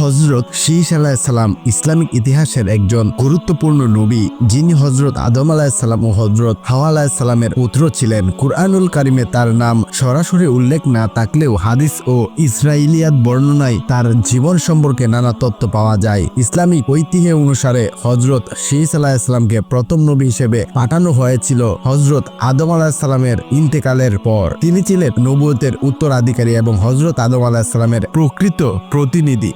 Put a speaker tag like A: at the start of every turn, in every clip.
A: হজরত শীষ আলাহিসাল্লাম ইসলামিক ইতিহাসের একজন গুরুত্বপূর্ণ নবী, যিনি হজরত আদম আলাহিসাল্লাম ও হজরত হাওয়া আলাহিসাল্লামের পুত্র ছিলেন। কুরআনুল কারিমে তার নাম সরাসরি উল্লেখ না থাকলেও হাদিস ও ইসরাইলিয়াত বর্ণনায় তার জীবন সম্পর্কে নানা তথ্য পাওয়া যায়। ইসলামিক ঐতিহ্য অনুসারে হজরত শীষ আলাহিসাল্লামকে প্রথম নবী হিসেবে পাঠানো হয়েছিল হজরত আদম আলাহিসাল্লামের ইন্তেকালের পর। তিনি ছিলেন নবুয়তের উত্তরাধিকারী এবং হজরত আদম আলাহিসাল্লামের প্রকৃত প্রতিনিধি।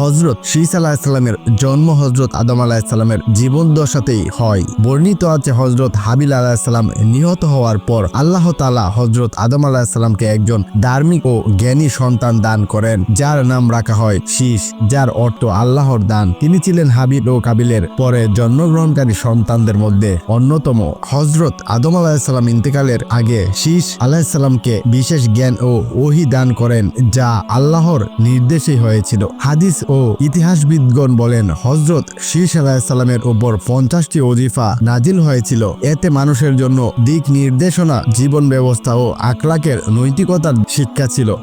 A: হজরত শীস আলাহিসাল্লামের জন্ম হজরত আদম আলাহিসাল্লামের জীবন দশাতেই হয়। বর্ণিত আছে হজরত হাবিল আলাহিসাল্লাম নিহত হওয়ার পর আল্লাহ তালা হজরত আদম আলাহিসাল্লামকে একজন ধার্মিক ও জ্ঞানী সন্তান দান করেন, যার নাম রাখা হয় শীষ যার অর্থ আল্লাহর দান। তিনি ছিলেন হাবিল ও কাবিলের পরে জন্মগ্রহণকারী সন্তানদের মধ্যে অন্যতম। হজরত আদম আলাহিসাল্লাম ইন্তেকালের আগে শীষ আলাহিসাল্লামকে বিশেষ জ্ঞান ও ওহি দান করেন, যা আল্লাহর নির্দেশেই হয়েছিল। হাদিস ও ইতিহাসবিদগণ বলেন হজরত শীষ আলাহিসাল্লামের ওপর পঞ্চাশটি অজিফা নাজিল হয়েছিল। এতে মানুষের জন্য দিক নির্দেশনা, জীবন ব্যবস্থা ও আকলাকের নৈতিকতার শিক্ষা ছিল।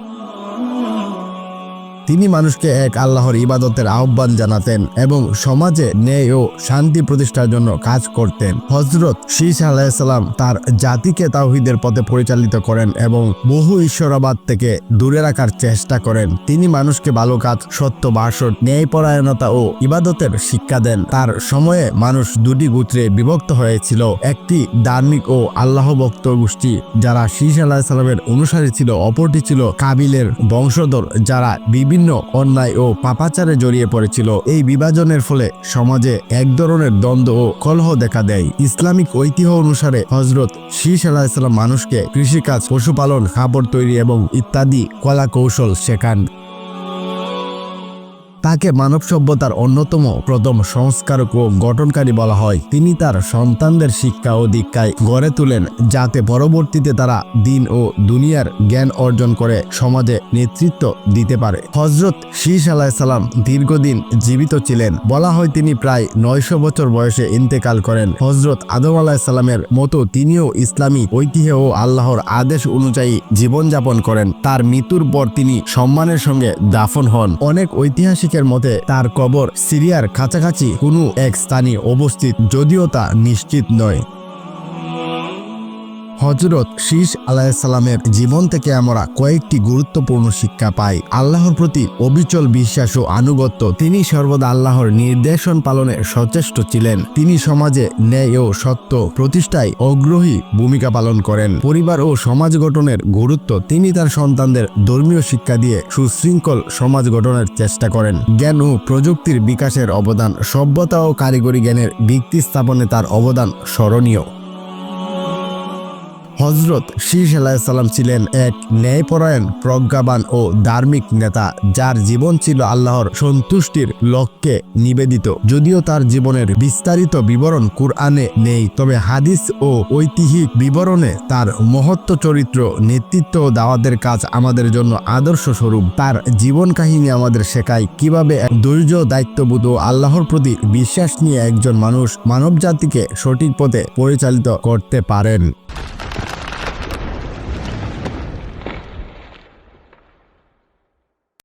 A: তিনি মানুষকে এক আল্লাহর ইবাদতের আহ্বান জানাতেন এবং সমাজে ন্যায় ও শান্তি প্রতিষ্ঠার জন্য কাজ করতেন। হজরত শীষ আলাহিসাল্লাম তার জাতিকে তাওহিদের পথে পরিচালিত করেন এবং বহু ঈশ্বরাবাদ থেকে দূরে রাখার চেষ্টা করেন। তিনি মানুষকে ভালো কাজ, সত্য বাসন ন্যায়পরায়ণতা ও ইবাদতের শিক্ষা দেন। তার সময়ে মানুষ দুটি গোত্রে বিভক্ত হয়েছিল, একটি ধার্মিক ও আল্লাহ ভক্ত গোষ্ঠী যারা শীষ আলাহিসাল্লামের অনুসারী ছিল, অপরটি ছিল কাবিলের বংশধর যারা বিভিন্ন অন্যায় ও পাপাচারে জড়িয়ে পড়েছিল। এই বিভাজনের ফলে সমাজে এক ধরনের দ্বন্দ্ব ও কলহ দেখা দেয়। ইসলামিক ঐতিহ্য অনুসারে হজরত শীষ আলাহিসাল্লাম মানুষকে কৃষিকাজ, পশুপালন, খাবার তৈরি এবং ইত্যাদি কলা কৌশল শেখান। তাকে মানব সভ্যতার অন্যতম প্রথম সংস্কারক ও গঠনকারী বলা হয়। তিনি তার সন্তানদের শিক্ষা ও দীক্ষায় গড়ে তোলেন, যাতে পরবর্তীতে তারা দিন ও দুনিয়ার জ্ঞান অর্জন করে সমাজে নেতৃত্ব দিতে পারে। হজরত শীষ আলাহিসাল্লাম দীর্ঘদিন জীবিত ছিলেন। বলা হয় তিনি প্রায় নয়শো বছর বয়সে ইন্তেকাল করেন। হজরত আদম আলাহিসাল্লামের মতো তিনিও ইসলামী ঐতিহ্য ও আল্লাহর আদেশ অনুযায়ী জীবনযাপন করেন। তার মৃত্যুর পর তিনি সম্মানের সঙ্গে দাফন হন। অনেক ঐতিহাসিকের মতে তার কবর সিরিয়ার কাছাকাছি কোনো এক স্থানে অবস্থিত যদিও তা নিশ্চিত নয়। হজরত শীষ আলাহিসাল্লামের জীবন থেকে আমরা কয়েকটি গুরুত্বপূর্ণ শিক্ষা পাই। আল্লাহর প্রতি অবিচল বিশ্বাস ও আনুগত্য। তিনি সর্বদা আল্লাহর নির্দেশন পালনে সচেষ্ট ছিলেন। তিনি সমাজে ন্যায় ও সত্য প্রতিষ্ঠায় অগ্রহী ভূমিকা পালন করেন। পরিবার ও সমাজ গঠনের গুরুত্ব তিনি তার সন্তানদের ধর্মীয় শিক্ষা দিয়ে সুশৃঙ্খল সমাজ গঠনের চেষ্টা করেন। জ্ঞান ও প্রযুক্তির বিকাশের অবদান, সভ্যতা ও কারিগরি জ্ঞানের ভিত্তি স্থাপনে তার অবদান স্মরণীয়। হজরত শীষ আলাহিসাল্লাম ছিলেন এক ন্যায়পরায়ণ, প্রজ্ঞাবান ও ধার্মিক নেতা যার জীবন ছিল আল্লাহর সন্তুষ্টির লক্ষ্যে নিবেদিত। যদিও তার জীবনের বিস্তারিত বিবরণ কুরআনে নেই, তবে হাদিস ও ঐতিহিক বিবরণে তার মহত্ব, চরিত্র, নেতৃত্ব ও দাওয়াতের কাজ আমাদের জন্য আদর্শ স্বরূপ। তার জীবন কাহিনী আমাদের শেখায় কীভাবে ধৈর্য, দায়িত্ববোধ ও আল্লাহর প্রতি বিশ্বাস নিয়ে একজন মানুষ মানবজাতিকে সঠিক পথে পরিচালিত করতে পারেন।